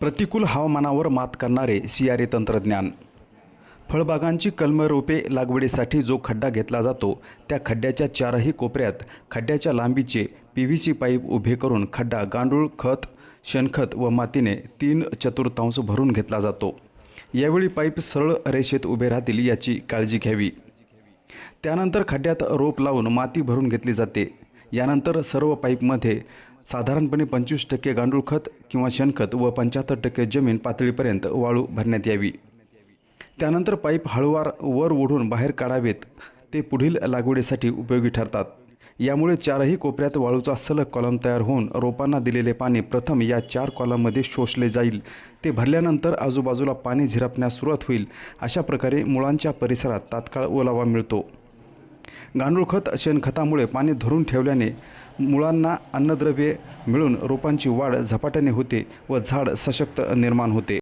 प्रतिकूल हवामानावर मात करणारे सियारे तंत्रज्ञान. फळबागांची कलम रोपे लागवडीसाठी जो खड्डा घेतला जातो त्या खड्ड्याच्या चारही कोपऱ्यात खड्ड्याच्या लांबीचे पी व्ही सी पाईप उभे करून खड्डा गांडूळ खत शेणखत व मातीने तीन चतुर्थांश भरून घेतला जातो. यावेळी पाईप सरळ रेषेत उभे राहतील याची काळजी घ्यावी. त्यानंतर खड्ड्यात रोप लावून माती भरून घेतली जाते. यानंतर सर्व पाईपमध्ये साधारणपणे पंचवीस टक्के गांडूळ खत किंवा शेणखत व पंच्याहत्तर टक्के जमीन पातळीपर्यंत वाळू भरण्यात यावी. त्यानंतर पाईप हळूवार वर ओढून बाहेर काढावेत. ते पुढील लागवडीसाठी उपयोगी ठरतात. यामुळे चारही कोपऱ्यात वाळूचा सलग कॉलम तयार होऊन रोपांना दिलेले पाणी प्रथम या चार कॉलममध्ये शोषले जाईल. ते भरल्यानंतर आजूबाजूला पाणी झिरपण्यास सुरुवात होईल. अशा प्रकारे मुळांच्या परिसरात तात्काळ ओलावा मिळतो. गांडूळ खत शेणखतामुळे पाणी धरून ठेवल्याने मुळांना अन्नद्रव्ये मिळून रोपांची वाढ झपाट्याने होते व झाड सशक्त निर्माण होते.